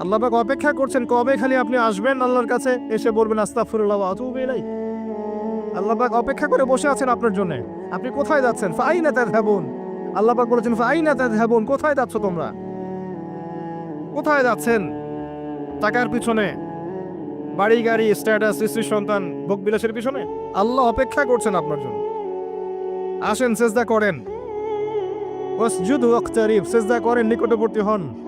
আল্লাহ পাক অপেক্ষা করছেন, কবে খালি আপনি আসবেন আল্লাহর কাছে? এসে বলবেন আতুবু আল্লাহ পাক অপেক্ষা করে বসে আছেন আপনার জন্য। আপনি কোথায় যাচ্ছেন? ফাই ফাইনা তাযহাবুন। আল্লাহ পাক বলেছেন, ফাইনা তাযহাবুন, কোথায় যাচ্ছ তোমরা? কোথায় যাচ্ছেন? টাকার পিছনে। বাড়ি, গাড়ি, স্ট্যাটাস, স্ত্রী, সন্তান, ভোগ বিলাসের পিছনে? আল্লাহ অপেক্ষা করছেন আপনার জন্য। আসেন, সেজদা করেন। ওয়াসজুদ ওয়াক্তারিব, সেজদা করেন, নিকটবর্তী হন।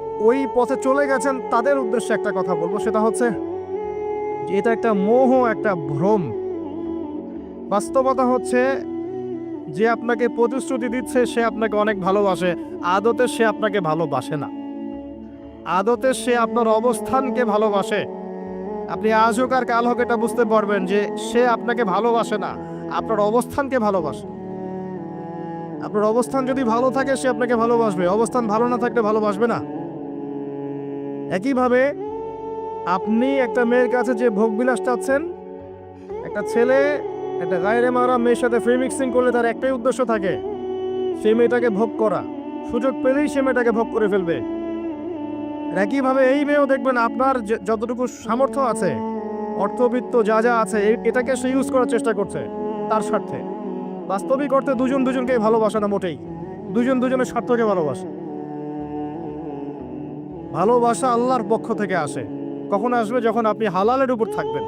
ওই পথে চলে গেছেন, তাদের উদ্দেশ্যে একটা কথা বলব। সেটা হচ্ছে যে এটা একটা মোহ, একটা ভ্রম। বাস্তবতা হচ্ছে যে আপনাকে প্রতিশ্রুতি দিচ্ছে, সে আপনাকে অনেক ভালোবাসে। আদতে সে আপনাকে ভালোবাসে না। আদতে সে আপনার অবস্থানকে ভালোবাসে। আপনি আজ হোক আর কাল হোক এটা বুঝতে পারবেন যে সে আপনাকে ভালোবাসে না, আপনার অবস্থানকে ভালোবাসে। আপনার অবস্থান যদি ভালো থাকে, সে আপনাকে ভালোবাসবে। অবস্থান ভালো না থাকলে ভালোবাসবে না। একইভাবে আপনি একটা মেয়ের কাছে যে ভোগবিলাস চাচ্ছেন, একটা ছেলে, একটা গায়ের মারা মেয়ের সাথে ফ্রি মিক্সিং করলে তার একটাই উদ্দেশ্য থাকে, সে মেয়েটাকে ভোগ করা। সুযোগ পেলেই সে মেয়েটাকে ভোগ করে ফেলবে। একইভাবে এই মেয়েও দেখবেন আপনার যতটুকু সামর্থ্য আছে, অর্থবিত্ত যা যা আছে এটাকে সে ইউজ করার চেষ্টা করছে তার স্বার্থে। বাস্তবিক অর্থে দুজন দুজনকে ভালোবাসে না মোটেই। দুজন দুজনের স্বার্থকে ভালোবাসে। ভালোবাসা আল্লাহর পক্ষ থেকে আসে। কখন আসবে? যখন আপনি হালালের উপর থাকবেন।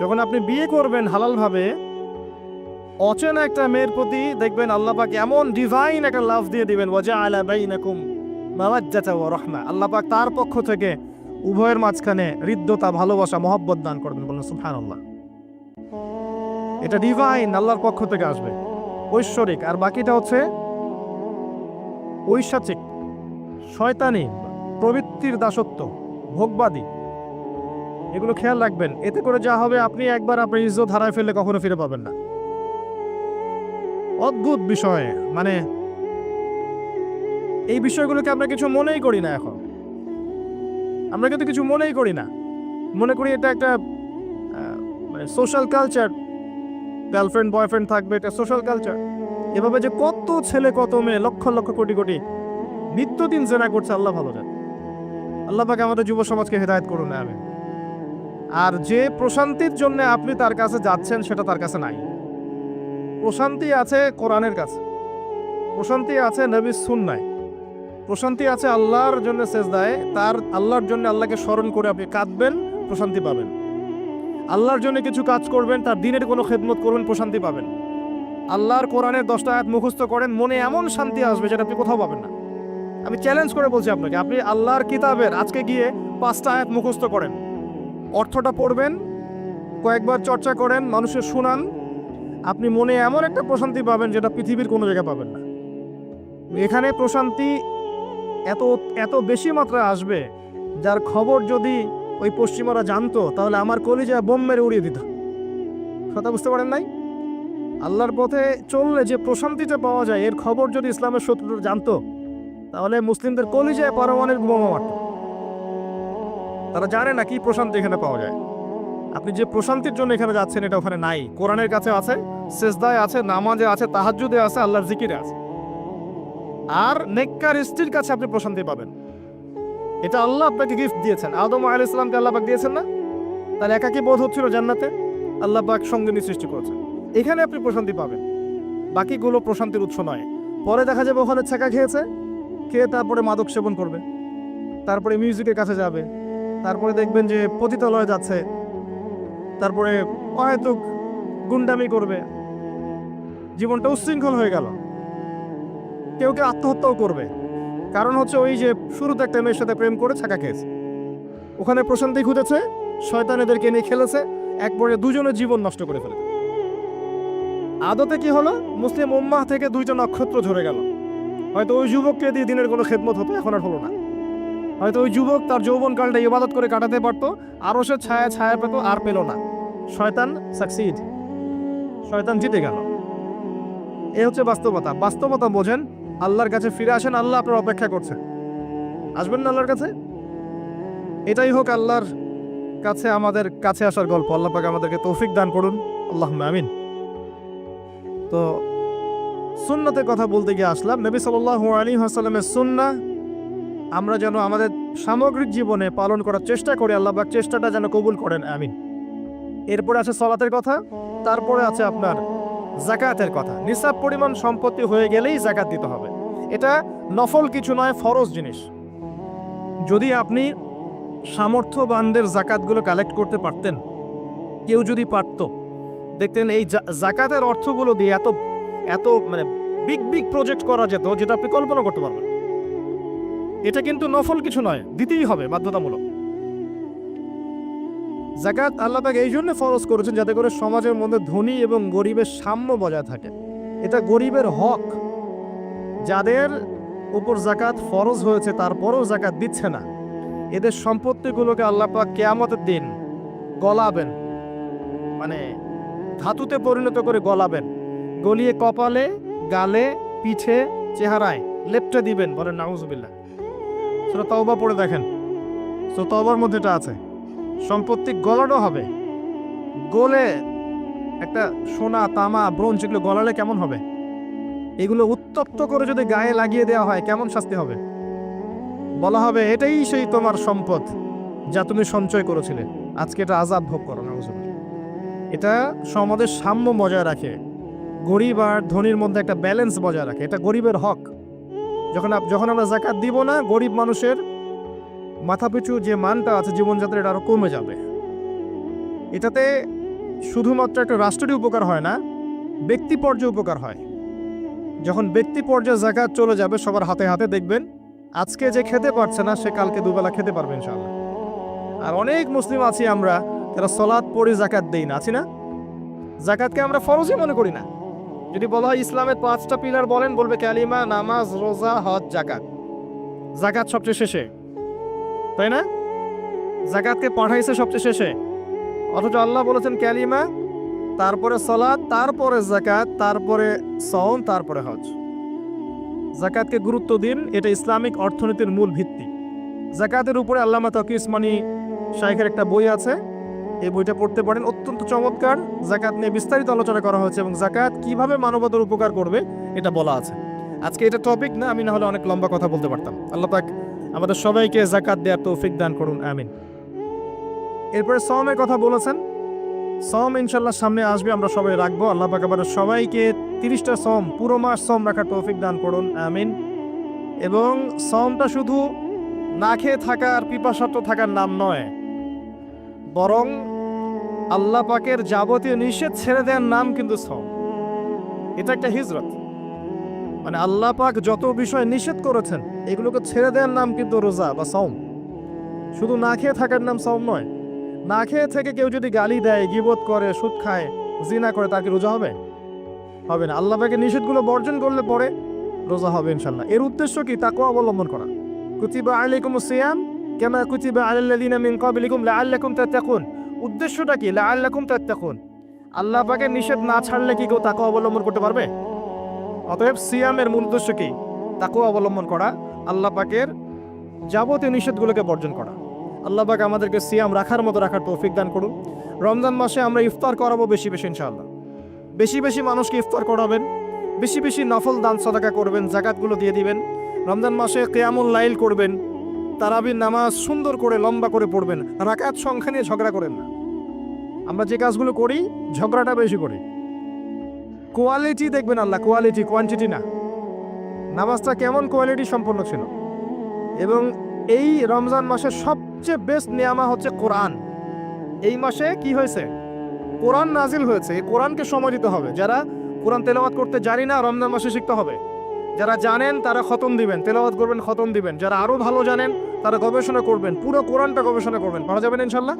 যখন আপনি বিয়ে করবেন হালালভাবে, অচেনা একটা মেয়ের প্রতি দেখবেন আল্লাহ পাক এমন ডিভাইন একটা লাভ দিয়ে দিবেন ওয়াজা আলা বাইনাকুম মাওয়াজ্জাতা ওয়া রাহমা। আল্লাহ পাক তার পক্ষ থেকে উভয়ের মাঝখানে হৃদ্যতা, ভালোবাসা, মহব্বত দান করবেন বলেন, সুবহানাল্লাহ। এটা ডিভাইন আল্লাহর পক্ষ থেকে আসবে। ঐশ্বরিক। আর বাকিটা হচ্ছে ঐশাচিক। শয়তানি। প্রবৃত্তির দাসত্ব, ভোগবাদী। এগুলো খেয়াল রাখবেন। এতে করে যা হবে, আপনি একবার আপনার ইজ্জত হারায় ফেললে কখনো ফিরে পাবেন না। অদ্ভুত বিষয় মানে এই বিষয়গুলোকে আমরা কিছু মনেই করি না এখন। আমরা কিন্তু কিছু মনেই করি না। মনে করি এটা একটা মানে সোশ্যাল কালচার গার্লফ্রেন্ড বয়ফ্রেন্ড থাকবে, এটা সোশ্যাল কালচার এভাবে যে কত ছেলে, কত মেয়ে, লক্ষ লক্ষ কোটি কোটি নিত্যদিন জেনা করছে, আল্লাহ ভালো জানে। আল্লাহ পাকে আমাদের যুব সমাজকে হেদায়েত করুন আমি আর যে প্রশান্তির জন্য আপনি তার কাছে যাচ্ছেন, সেটা তার কাছে নাই। প্রশান্তি আছে কোরআনের কাছে। প্রশান্তি আছে নবী সুন্নায়। প্রশান্তি আছে আল্লাহর জন্য শেষ সেজদায়। তার আল্লাহর জন্য আল্লাহকে স্মরণ করে আপনি কাঁদবেন, প্রশান্তি পাবেন। আল্লাহর জন্য কিছু কাজ করবেন, তার দিনের কোনো খেদমত করবেন প্রশান্তি পাবেন। আল্লাহর কোরআনের দশটা আয়াত মুখস্থ করেন, মনে এমন শান্তি আসবে যেটা আপনি কোথাও পাবেন না। আমি চ্যালেঞ্জ করে বলছি আপনাকে, আপনি আল্লাহর কিতাবের আজকে গিয়ে পাঁচটা আয়াত মুখস্থ করেন। অর্থটা পড়বেন, কয়েকবার চর্চা করেন, মানুষের শুনান। আপনি মনে এমন একটা প্রশান্তি পাবেন যেটা পৃথিবীর কোনো জায়গায় পাবেন না। এখানে প্রশান্তি এত এত বেশি মাত্রায় আসবে, যার খবর যদি ওই পশ্চিমারা জানতো, তাহলে আমার কলিজা বোম মেরে উড়িয়ে দিত। কথা বুঝতে পারেন নাই? আল্লাহর পথে চললে যে প্রশান্তিটা পাওয়া যায়, এর খবর যদি ইসলামের শত্রুরা জানতো তাহলে মুসলিমদের কলিজায় পারমাণবিক বোমা মারত। তারা জানে না কি প্রশান্তি এখানে পাওয়া যায়। আপনি যে প্রশান্তির জন্য এখানে যাচ্ছেন, এটা ওখানে নাই। কোরআনের কাছে আছে, সেজদায় আছে, নামাজে আছে, তাহাজ্জুদে আছে, আল্লাহর জিকিরে আছে। আর নেককার স্ত্রীর কাছে আপনি প্রশান্তি পাবেন। এটা আল্লাহ আপনাকে গিফট দিয়েছেন। আদম আলাইহিস ইসলামকে আল্লাহ দিয়েছেন না? তার একাকী বোধ হচ্ছিল জান্নাতে। আল্লাহ পাক সঙ্গিনী সৃষ্টি করেছেন। এখানে আপনি প্রশান্তি পাবেন। বাকিগুলো প্রশান্তির উৎস নয়। পরে দেখা যাবে ওখানে ছাকা খেয়েছে। খেয়ে তারপরে মাদক সেবন করবে। তারপরে মিউজিকের কাছে যাবে। তারপরে দেখবেন যে পতিতালয়ে যাচ্ছে। তারপরে অহেতুক গুন্ডামি করবে। জীবনটা উচ্ছৃঙ্খল হয়ে গেল। কেউ কেউ আত্মহত্যাও করবে। কারণ হচ্ছে ওই যে শুরুতে একটা মেয়ের সাথে প্রেম করে ছাকা খেয়েছে ওখানে প্রশান্তি খুঁজেছে, শয়তান এদেরকে নিয়ে খেলেছে এক দুজনের জীবন নষ্ট করে ফেলেছে। আদতে কি হলো? মুসলিম উম্মাহ থেকে দুইটা নক্ষত্র ঝরে গেল। হয়তো ওই যুবককে দিয়ে দিনের কোনো খেদমত হতো, এখন আর হলো না। হয়তো ওই যুবক তার যৌবনকালটা ইবাদত করে কাটাতে পারতো, আরও সে ছায়া ছায়া পেত, আর পেল না। শয়তান সাকসিড শয়তান জিতে গেল। এ হচ্ছে বাস্তবতা। বাস্তবতা বোঝেন, আল্লাহর কাছে ফিরে আসেন, আল্লাহ আপনার অপেক্ষা করছে। আসবেন না আল্লাহর কাছে? এটাই হোক আল্লাহর কাছে আমাদের কাছে আসার গল্প। আল্লাহ পাক আমাদেরকে তৌফিক দান করুন। আল্লাহ আমিন। তো সুন্নতের কথা বলতে গিয়ে আসলাম। নবী সাল্লাল্লাহু আলী হাসালামের সুন্না, আমরা যেন আমাদের সামগ্রিক জীবনে পালন করার চেষ্টা করি, আল্লাহ পাক চেষ্টাটা যেন কবুল করেন, আমিন। এরপরে আছে সলাতের কথা, তারপরে আছে আপনার জাকাতের কথা। নিসাব পরিমাণ সম্পত্তি হয়ে গেলেই জাকাত দিতে হবে। এটা নফল কিছু নয়, ফরজ জিনিস। যদি আপনি সামর্থ্যবানদের জাকাতগুলো কালেক্ট করতে পারতেন, কেউ যদি পারত, দেখতেন এই জাকাতের অর্থগুলো দিয়ে এত এত মানে বিগ বিগ প্রজেক্ট করা যেত যেটা আপনি কল্পনা করতে পারবেন। এটা কিন্তু নফল কিছু নয়, দিতেই হবে বাধ্যতামূলক। জাকাত আল্লাহ পাক এই জন্য ফরজ করেছেন যাতে করে সমাজের মধ্যে ধনী এবং গরিবের সাম্য বজায় থাকে। এটা গরিবের হক। যাদের উপর জাকাত ফরজ হয়েছে, তারপরেও জাকাত দিচ্ছে না। এদের সম্পত্তিগুলোকে আল্লাহ পাক কেয়ামতের দিন গলাবেন। মানে ধাতুতে পরিণত করে গলাবেন। গলিয়ে কপালে, গালে, পিঠে, চেহারায় লেপটে দিবেন বলেন নাউজুবিল্লাহ। সেটা তওবা পড়ে দেখেন। সো তওবার মধ্যে এটা আছে। সম্পত্তি গলানো হবে। গলে একটা সোনা, তামা, ব্রোঞ্জ এগুলো গলালে কেমন হবে? এগুলো উত্তপ্ত করে যদি গায়ে লাগিয়ে দেওয়া হয়, কেমন শাস্তি হবে? বলা হবে, এটাই সেই তোমার সম্পদ যা তুমি সঞ্চয় করেছিলে। আজকে এটা আজাব ভোগ করো না এটা সমাজের সাম্য বজায় রাখে। গরিব আর ধনীর মধ্যে একটা ব্যালেন্স বজায় রাখে, এটা গরিবের হক। যখন যখন আমরা জাকাত দিব না, গরিব মানুষের মাথাপিছু যে মানটা আছে জীবনযাত্রা এটা আরও কমে যাবে। এটাতে শুধুমাত্র একটা রাষ্ট্রেরই উপকার হয় না, ব্যক্তি পর্যায়ে উপকার হয়। যখন ব্যক্তি পর্যায়ে জাকাত চলে যাবে, সবার হাতে হাতে দেখবেন, আজকে যে খেতে পারছে না, সে কালকে দুবেলা খেতে পারবে ইনশাআল্লাহ। আর অনেক মুসলিম আছি আমরা, যারা সলাদ পড়ি জাকাত দেই না, আছি না? জাকাতকে আমরা ফরজই মনে করি না। যদি বলা হয় ইসলামের পাঁচটা পিলার বলেন, বলবে ক্যালিমা নামাজ, রোজা, হজ জাকাত জাকাত সবচেয়ে শেষে। তাই না? জাকাতকে পাঠাইছে সবচেয়ে শেষে। অথচ আল্লাহ বলেছেন ক্যালিমা তারপরে সলাদ তারপরে জাকাত তারপরে সওম, তারপরে হজ। জাকাতকে গুরুত্ব দিন, এটা ইসলামিক অর্থনীতির মূল ভিত্তি। জাকাতের উপরে আল্লামা তকি ইসমানি শাইখের একটা বই আছে এই বইটা পড়তে পারেন। অত্যন্ত চমৎকার। জাকাত নিয়ে বিস্তারিত আলোচনা করা হয়েছে এবং জাকাত কীভাবে মানবতার উপকার করবে, এটা বলা আছে। আজকে এটা টপিক না, আমি না হলে অনেক লম্বা কথা বলতে পারতাম। আল্লাহ পাক আমাদের সবাইকে জাকাত দেওয়ার তৌফিক দান করুন, আমিন। এরপরে সমের কথা বলেছেন। সম ইনশাল্লাহ সামনে আসবে, আমরা সবাই রাখব। আল্লাহ পাক আমাদের সবাইকে তিরিশটা সম পুরো মাস সম রাখার তৌফিক দান করুন, আমিন। এবং সমটা শুধু না খেয়ে থাকার পিপাসার্থ থাকার নাম নয়, বরং আল্লাহ পাকের যাবতীয় নিষেধ ছেড়ে দেওয়ার নাম কিন্তু সম এটা একটা হিজরত। মানে আল্লাহ পাক যত বিষয় নিষেধ করেছেন, এগুলোকে ছেড়ে দেওয়ার নাম কিন্তু রোজা বা সম শুধু না খেয়ে থাকার নাম সম নয়, না খেয়ে থেকে কেউ যদি গালি দেয় গিবত করে, সুদ খায়, জিনা করে, তার কি রোজা হবে? হবে না। আল্লাহ পাকের নিষেধগুলো বর্জন করলে পরে রোজা হবে ইনশাল্লাহ এর উদ্দেশ্য কি? তাকে অবলম্বন করা। কুচিবা আলাইকুম সিয়াম, কেমা কুতিবা আলাল্লাযিনা মিন ক্বাবলিকুম লাআল্লাকুম তাত্তাকুন। উদ্দেশ্যটা কি? লাআল্লাকুম তাত্তাকুন। আল্লাহ পাকের নিষেধ না ছাড়লে কি কেউ তাকে অবলম্বন করতে পারবে? অতএব সিয়ামের মূল উদ্দেশ্য কি? তাকেও অবলম্বন করা, আল্লাহ পাকের যাবতীয় নিষেধগুলোকে বর্জন করা। আল্লাহ পাক আমাদেরকে সিয়াম রাখার মতো রাখার তৌফিক দান করুন। রমজান মাসে আমরা ইফতার করাবো বেশি বেশি, ইনশাআল্লাহ। বেশি বেশি মানুষকে ইফতার করাবেন, বেশি বেশি নফল দান সদাকা করবেন, জাকাতগুলো দিয়ে দিবেন। রমজান মাসে কেয়ামুল লাইল করবেন তারাবির নামাজ সুন্দর করে, লম্বা করে পড়বেন, রাকাত সংখ্যা নিয়ে ঝগড়া করেন না। আমরা যে কাজগুলো করি, ঝগড়াটা বেশি করি। কোয়ালিটি দেখবেন আল্লাহ কোয়ালিটি কোয়ান্টিটি না। নামাজটা কেমন কোয়ালিটি সম্পন্ন ছিল। এবং এই রমজান মাসের সবচেয়ে বেস্ট নিয়ামা হচ্ছে কোরআন এই মাসে কি হয়েছে? কোরআন নাজিল হয়েছে। এই কোরআনকে সময় দিতে হবে। যারা কোরআন তেলাওয়াত করতে জানি না, রমজান মাসে শিখতে হবে। যারা জানেন, তারা খতম দিবেন। তেলাওয়াত করবেন, খতম দিবেন। যারা আরও ভালো জানেন, তারা গবেষণা করবেন। পুরো কোরআনটা গবেষণা করবেন। পারা যাবেন ইনশাল্লাহ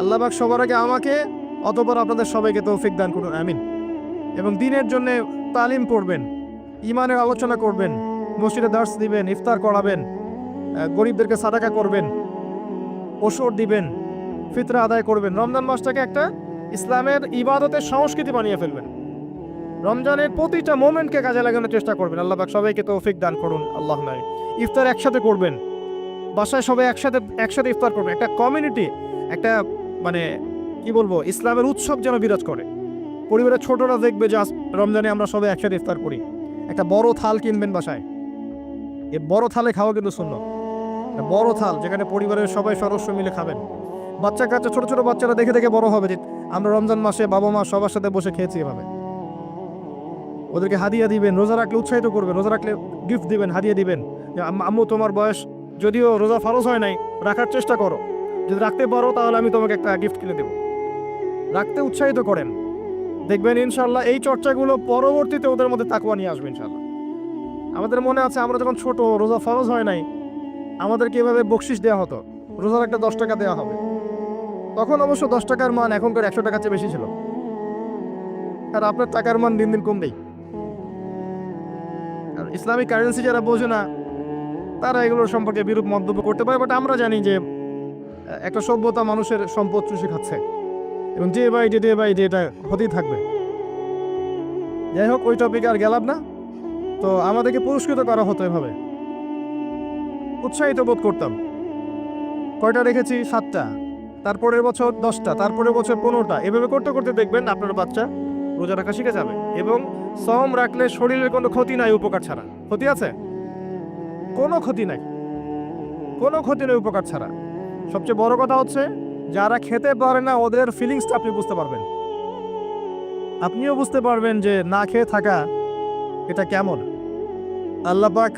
আল্লাহ পাক সবার আগে আমাকে, অতপর আপনাদের সবাইকে তৌফিক দান করুন, আমিন। এবং দিনের জন্য তালিম পড়বেন ইমানের আলোচনা করবেন, মসজিদে দার্স দিবেন, ইফতার করাবেন গরিবদেরকে সাদাকা করবেন, ওষুধ দিবেন, ফিতরা আদায় করবেন। রমজান মাসটাকে একটা ইসলামের ইবাদতের সংস্কৃতি বানিয়ে ফেলবেন। রমজানের প্রতিটা মোমেন্টকে কাজে লাগানোর চেষ্টা করবেন। আল্লাহ পাক সবাইকে তৌফিক দান করুন, আল্লাহ নাই ইফতার একসাথে করবেন, বাসায় সবাই একসাথে একসাথে ইফতার করবেন। একটা কমিউনিটি, একটা মানে কি বলব, ইসলামের উৎসব যেন বিরাজ করে। পরিবারের ছোটরা দেখবে যে রমজানে আমরা সবাই একসাথে ইফতার করি। একটা বড় থাল কিনবেন বাসায়। এ বড় থালে খাওয়া কিন্তু শূন্য বড় থাল যেখানে পরিবারের সবাই সদস্য মিলে খাবেন। বাচ্চা কাচ্চা, ছোট ছোট বাচ্চারা দেখে দেখে বড় হবে যে আমরা রমজান মাসে বাবা মা সবার সাথে বসে খেয়েছি এভাবে। ওদেরকে হাদিয়া দিবেন, রোজা রাখলে উৎসাহিত করবেন, রোজা রাখলে গিফট দিবেন, হাদিয়া দিবেন। আম্মু, তোমার বয়স যদিও রোজা ফরজ হয় নাই, রাখার চেষ্টা করো। যদি রাখতে পারো, তাহলে আমি তোমাকে একটা গিফট কিনে দেবো। রাখতে উৎসাহিত করেন। দেখবেন ইনশাল্লাহ এই চর্চাগুলো পরবর্তীতে ওদের মধ্যে তাকুয়া নিয়ে আসবে ইনশাল্লাহ আমাদের মনে আছে, আমরা যখন ছোট, রোজা ফরজ হয় নাই, আমাদেরকে এভাবে বকশিস দেওয়া হতো। রোজার একটা দশ টাকা দেওয়া হবে। তখন অবশ্য দশ টাকার মান এখনকার একশো টাকার চেয়ে বেশি ছিল। আর আপনার টাকার মান দিন দিন কমবেই। আর ইসলামিক কারেন্সি যারা বোঝে না, তারা এগুলোর সম্পর্কে বিরূপ মন্তব্য করতে পারে বাট আমরা জানি যে একটা সভ্যতা মানুষের সম্পদ চুষে খাচ্ছে। এবং day by day day by day এটা হতেই থাকবে। যাই হোক, ওই টপিকে আর গেলাম না। তো আমাদেরকে পুরস্কৃত করা হতো এভাবে। উৎসাহিত বোধ করতাম। কয়টা রেখেছি? সাতটা। তারপরের বছর দশটা, তারপরের বছর পনেরোটা। এভাবে করতে করতে দেখবেন আপনার বাচ্চা রোজা রাখা শিখে যাবে। এবং সম রাখলে শরীরের কোনো ক্ষতি নাই, উপকার ছাড়া। ক্ষতি আছে? কোনো ক্ষতি নাই। কোনো ক্ষতি নেই, উপকার ছাড়া। সবচেয়ে বড় কথা হচ্ছে, যারা খেতে পারে না, ওদের ফিলিংসটা আপনি বুঝতে পারবেন। আপনিও বুঝতে পারবেন যে না খেয়ে থাকা এটা কেমন। আল্লাহ পাক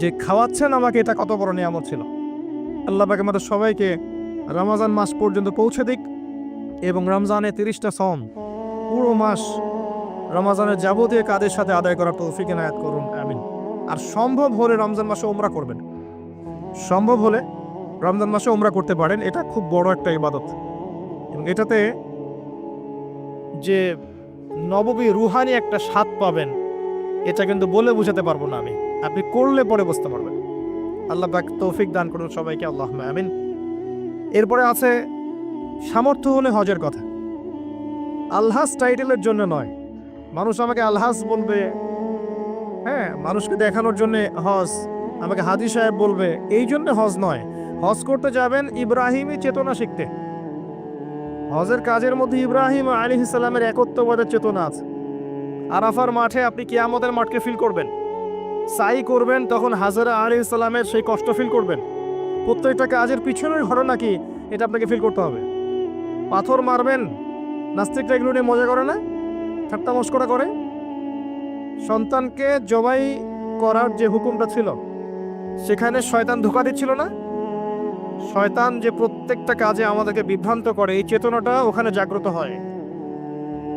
যে খাওয়াচ্ছেন আমাকে, এটা কত বড় নিয়ামত ছিল। আল্লাহ পাক আমাদের সবাইকে রমাজান মাস পর্যন্ত পৌঁছে দিক এবং রমজানে তিরিশটা সম পুরো মাস রমাজানের যাবতীয় কাজের সাথে আদায় করার তৌফিক এনায়াত করুন, আমিন। আর সম্ভব হলে রমজান মাসে ওমরা করবেন। সম্ভব হলে রমজান মাসে ওমরা করতে পারেন, এটা খুব বড় একটা ইবাদত। এবং এটাতে যে নববী রুহানি একটা স্বাদ পাবেন, এটা কিন্তু বলে বোঝাতে পারব না আমি। আপনি করলে পরে বুঝতে পারবেন। আল্লাহ পাক তৌফিক দান করুন সবাইকে আল্লাহ আমিন। এরপরে আছে সামর্থ্য হলে হজের কথা। আলহাস টাইটেলের জন্য নয়। মানুষ আমাকে আলহাস বলবে হ্যাঁ মানুষকে দেখানোর জন্য হজ, আমাকে হাজি সাহেব বলবে, এই জন্য হজ নয়। হজ করতে যাবেন ইব্রাহিমই চেতনা শিখতে। হজের কাজের মধ্যে ইব্রাহিম আলী ইসলামের একত্ববাদের চেতনা আছে। আরাফার মাঠে আপনি কিয়ামতের মাঠকে ফিল করবেন। সাই করবেন, তখন হাজারা আলী ইসলামের সেই কষ্ট ফিল করবেন। প্রত্যেকটা কাজের পিছনের ঘটনা কি এটা আপনাকে ফিল করতে হবে। পাথর মারবেন নাস্তিকটা এগুলো নিয়ে মজা করে না? ঠাট্টা মস্করা করে? সন্তানকে জবাই করার যে হুকুমটা ছিল, সেখানে শয়তান ধোকা দিচ্ছিল না? শয়তান যে প্রত্যেকটা কাজে আমাদেরকে বিভ্রান্ত করে, এই চেতনাটা ওখানে জাগ্রত হয়।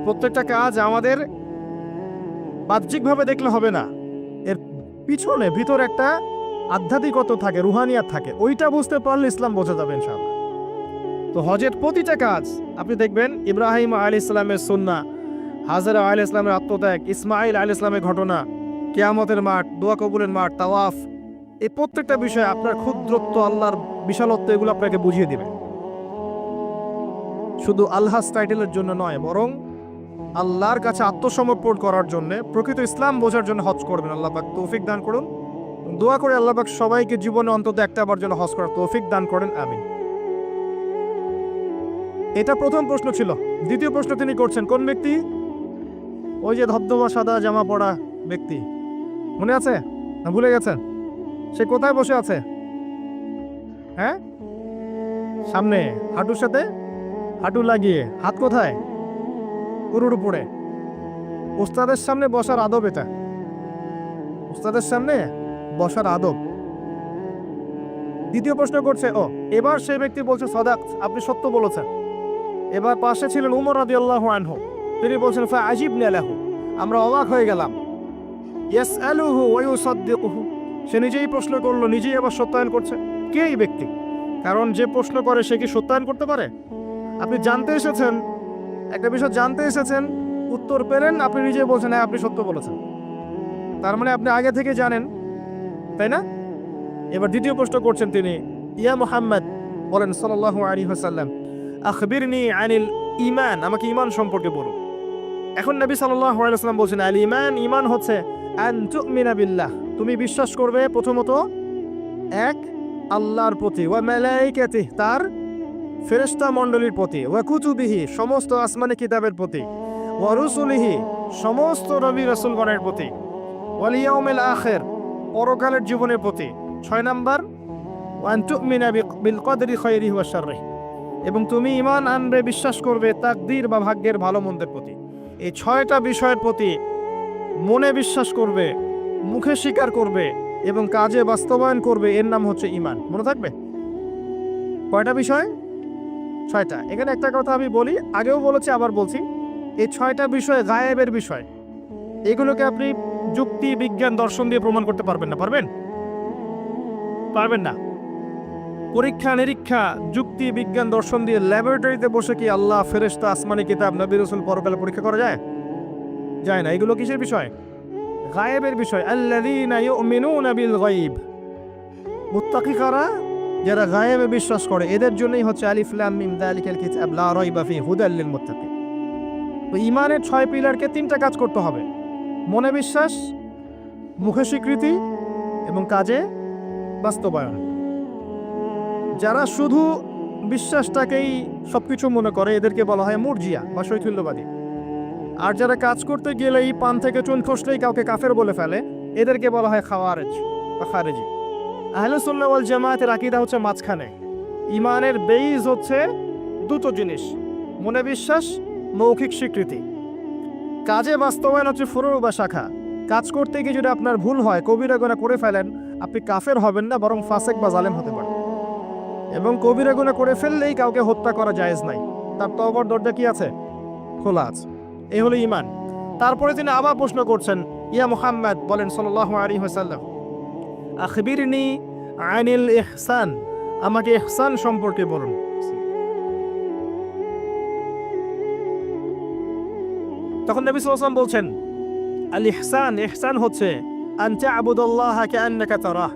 প্রত্যেকটা কাজ আমাদের বাহ্যিকভাবে দেখলে হবে না। এর পিছনে, ভিতর একটা আধ্যাত্মিকতা থাকে, রুহানিয়াত থাকে। ওইটা বুঝতে পারলে ইসলাম বোঝা যাবে ইনশাআল্লাহ। তো হজের প্রতিটা কাজ, আপনি দেখবেন ইব্রাহিম আলী ইসলামের সুন্না, হাজারা আলী ইসলামের আত্মত্যাগ ইসমাইল আলী ইসলামের ঘটনা, কেয়ামতের মাঠ, দোয়া কবুলের মাঠ, তাওয়াফ, এই প্রত্যেকটা বিষয়ে আপনার ক্ষুদ্রত্ব, আল্লাহর বিশালত্ব এগুলো আপনাকে বুঝিয়ে দিবে। শুধু আল্লাহ টাইটেলের জন্য নয়, বরং আল্লাহর কাছে আত্মসমর্পণ করার জন্য প্রকৃত ইসলাম বোঝার জন্য হজ করবেন। আল্লাহ পাক তৌফিক দান করুন। দোয়া করে আল্লাহ পাক সবাইকে জীবনে অন্তত একটা বার জন্য হজ করার তৌফিক দান করেন। আমিন। এটা প্রথম প্রশ্ন ছিল। দ্বিতীয় প্রশ্ন তিনি করছেন, কোন ব্যক্তি? ওই যে ধবধবা সাদা জামা পরা ব্যক্তি। মনে আছে? না ভুলে গেছেন? সে কোথায় বসে আছে? হ্যাঁ? সামনে, হাঁটুর সাথে? হাঁটু লাগিয়ে, হাত কোথায়? গরুর উপরে। ওস্তাদের সামনে বসার আদব এটা। ওস্তাদের সামনে বসার আদব। দ্বিতীয় প্রশ্ন করছে, ও, এবার সেই ব্যক্তি বলছে, সদাক, আপনি সত্য বলেছেন। এবার পাশে ছিলেন উমর রাদি আল্লাহ আনহু। তিনি বলছেন ফা আজিব নেলাহু আমরা অবাক হয়ে গেলাম। ইয়াস আলুহু ওয়ু সদ্দিকুহু সে নিজেই প্রশ্ন করল, নিজেই আবার সত্যায়ন করছে। কে এই ব্যক্তি? কারণ যে প্রশ্ন করে সে কি সত্যায়ন করতে পারে? আপনি জানতে এসেছেন, একটা বিষয় জানতে এসেছেন, উত্তর পেলেন, আপনি নিজে বলছেন হ্যাঁ আপনি সত্য বলেছেন। তার মানে আপনি আগে থেকে জানেন, তাই না? এবার দ্বিতীয় প্রশ্ন করছেন তিনি, ইয়া মোহাম্মদ, বলেন, সাল্লাল্লাহু আলাইহি ওয়াসাল্লাম, আখবিরনি আনিল ইমান আমাকে ইমান সম্পর্কে বলো এখন নবী সাল্লাল্লাহু আলাইহি ওয়াসাল্লাম বলছেন, আল ইমান ইমান হচ্ছে বিল্লাহ তুমি বিশ্বাস করবে প্রথমত, এক আল্লাহর প্রতি ওয়া মালাইকাতি তার ফেরেশতা মণ্ডলীর প্রতি ওয়া কুতুবিহি, সমস্ত আসমানি কিতাবের প্রতি ওয়া রুসুলিহি, সমস্ত নবী রাসূলগণের প্রতি ওয়াল ইয়াউমিল আখির, পরকালের জীবনের প্রতি। ছয় নাম্বার ওয়ান তুমিনা বিল কদরি খৈরি ওয়া এবং তুমি ইমান আনবে, বিশ্বাস করবে, তাকদির বা ভাগ্যের ভালো মন্দের প্রতি। এই ছয়টা বিষয়ের প্রতি মনে বিশ্বাস করবে, মুখে স্বীকার করবে এবং কাজে বাস্তবায়ন করবে। এর নাম হচ্ছে ইমান মনে থাকবে? কয়টা বিষয়? ছয়টা। এখানে একটা কথা আমি বলি, আগেও বলেছি, আবার বলছি। এই ছয়টা বিষয় গায়েবের বিষয়। এগুলোকে আপনি যুক্তি, বিজ্ঞান, দর্শন দিয়ে প্রমাণ করতে পারবেন না। পারবেন? পারবেন না। পরীক্ষা, নিরীক্ষা, যুক্তি, বিজ্ঞান, দর্শন দিয়ে ল্যাবরেটরিতে বসে কি আল্লাহ ফেরেশতা, আসমানি কিতাব, নবী রসুল পরকালে পরীক্ষা করা যায়? যায় না। এগুলো কিসের বিষয়? গায়েবের বিষয় গায়ব। মুত্তাকি যারা গায়েবে বিশ্বাস করে, এদের জন্যই হচ্ছে আলিফ লাম মিম যালিকাল কিতাব, লা রাইবা ফি হুদাল লিল মুত্তাকিন। তো ইমানের ছয় পিলারকে তিনটা কাজ করতে হবে। মনে বিশ্বাস, মুখে স্বীকৃতি এবং কাজে বাস্তবায়ন। যারা শুধু বিশ্বাসটাকেই সবকিছু মনে করে, এদেরকে বলা হয় মুরজিয়া বা শৈথিল্যবাদী। আর যারা কাজ করতে গেলেই পান থেকে চুন খসলেই কাউকে কাফের বলে ফেলে, এদেরকে বলা হয় খাওয়ারেজ বা খারেজি। আহলুসুল্লাহ জামায়াতের আকিদা হচ্ছে মাঝখানে। ইমানের বেইজ হচ্ছে দুটো জিনিস, মনে বিশ্বাস, মৌখিক স্বীকৃতি। কাজে বাস্তবায়ন হচ্ছে ফুরু বা শাখা। কাজ করতে গিয়ে যদি আপনার ভুল হয়, কবিরা গোনা করে ফেলেন, আপনি কাফের হবেন না, বরং ফাসেক বা জালেম হতে পারেন। এবং কবিরা গুণা করে ফেললেই কাউকে হত্যা করা জায়েজ নাই। তার তবর দরজা কি আছে? খোলা আছে। এই হলো ইমান তারপরে তিনি আবার প্রশ্ন করছেন, ইয়া মুহাম্মদ, বলেন সাল্লাল্লাহু আলাইহি ওয়াসাল্লাম, আখবিরনি আনিল ইহসান, আমাকে ইহসান সম্পর্কে বলুন। তখন নবী ওয়াসাল্লাম বলছেন, আল ইহসান ইহসান হচ্ছে আনতা আবুদুল্লাহ কাআন্নাকা তারাহ,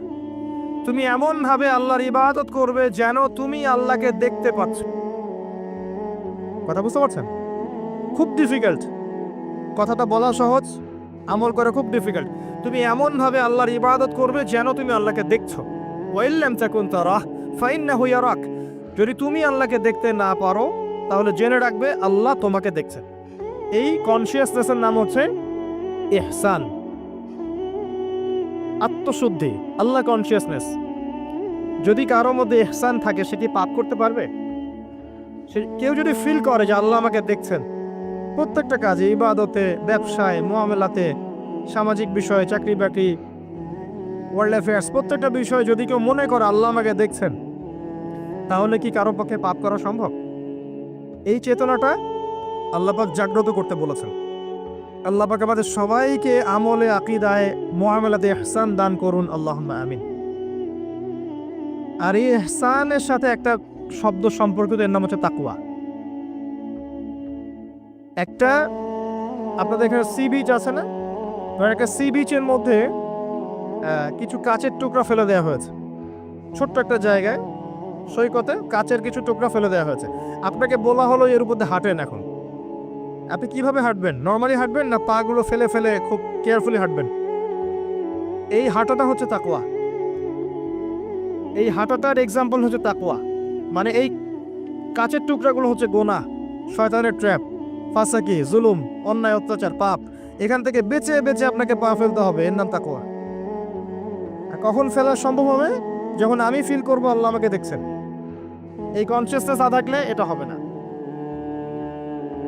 তুমি এমন ভাবে আল্লাহর ইবাদত করবে যেন তুমি আল্লাহকে দেখতে পাচ্ছ। কথা বুঝতে পারছেন? খুব ডিফিকাল্ট কথাটা বলা সহজ, আমল করা খুব ডিফিকাল্ট তুমি এমনভাবে আল্লাহর ইবাদত করবে যেন তুমি আল্লাহকে দেখছ। ওয়াইল্লাম তাকুন তারাহ ফাইন্না হুইয়ারাক যদি তুমি আল্লাহকে দেখতে না পারো, তাহলে জেনে রাখবে আল্লাহ তোমাকে দেখছেন এই কনসিয়াসনেসের নাম হচ্ছে এহসান আত্মশুদ্ধি, আল্লাহ কনসিয়াসনেস যদি কারোর মধ্যে এহসান থাকে সেটি পাপ করতে পারবে? সে, কেউ যদি ফিল করে যে আল্লাহ আমাকে দেখছেন প্রত্যেকটা কাজে ইবাদতে, ব্যবসায়, মোয়ামেলাতে, সামাজিক বিষয়ে চাকরি বাকরি ওয়ার্ল্ড অ্যাফেয়ার্স প্রত্যেকটা বিষয়ে যদি কেউ মনে করে আল্লাহ আমাকে দেখছেন, তাহলে কি কারও পক্ষে পাপ করা সম্ভব? এই চেতনাটা আল্লাপাক জাগ্রত করতে বলেছেন। আল্লাহ পাক আমাদের সবাইকে আমলে, আকিদায় মোহামেলাতে এহসান দান করুন আল্লাহ আমিন। আর এই এহসানের সাথে একটা শব্দ সম্পর্কিত, এর নাম হচ্ছে তাকুয়া একটা, আপনাদের এখানে সি বিচ আছে না? ধরেন একটা সি বিচের মধ্যে কিছু কাচের টুকরা ফেলে দেওয়া হয়েছে। ছোট্ট একটা জায়গায়, সৈকতে কাচের কিছু টুকরা ফেলে দেওয়া হয়েছে। আপনাকে বলা হলো এর উপর হাঁটেন এখন। আপনি কীভাবে হাঁটবেন? নর্মালি হাঁটবেন না পাগুলো ফেলে ফেলে খুব কেয়ারফুলি হাঁটবেন? এই হাঁটাটা হচ্ছে তাকুয়া এই হাঁটাটার এক্সাম্পল হচ্ছে তাকুয়া মানে এই কাচের টুকরাগুলো হচ্ছে গোনা, শয়তানের ট্র্যাপ ফাঁসাকি, জুলুম, অন্যায়, অত্যাচার, পাপ। এখান থেকে বেঁচে বেঁচে আপনাকে পা ফেলতে হবে। এর নাম তাকোয়া কখন ফেলা সম্ভব হবে? যখন আমি ফিল করব, আল্লাহ আমাকে দেখছেন। এই কনসিয়াসনেস না থাকলে এটা হবে না।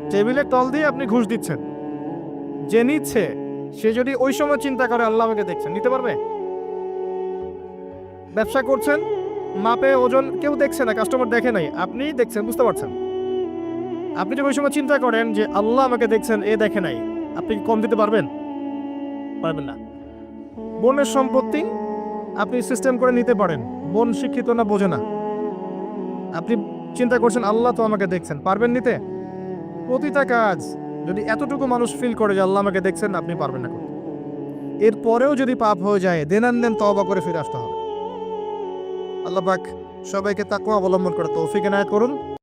টেবিলের তল দিয়ে আপনি ঘুষ দিচ্ছেন। যে নিচ্ছে, সে যদি ওই সময় চিন্তা করে, আল্লাহ আমাকে দেখছেন। নিতে পারবে? ব্যবসা করছেন, মাপে ওজন কেউ দেখছে না কাস্টমার দেখে নাই। আপনি দেখছেন, বুঝতে পারছেন? আপনি যদি ওই সময় চিন্তা করেন যে আল্লাহ আমাকে দেখছেন, এ দেখে নাই, আপনি কম দিতে পারবেন? পারবেন না। বোনের সম্পত্তি আপনি সিস্টেম করে নিতে পারেন, বোন শিক্ষিত না, বোঝে না। আপনি চিন্তা করছেন, আল্লাহ তো আমাকে দেখছেন, পারবেন নিতে? প্রতিটা কাজ যদি এতটুকু মানুষ ফিল করে যে আল্লাহ আমাকে দেখছেন, আপনি পারবেন না করতে। এরপরেও যদি পাপ হয়ে যায় দেনান দেন তবা করে ফিরে আসতে হবে। আল্লাহ পাক সবাইকে তাকুয়া অবলম্বন করে তৌফিক এনায়েত করুন।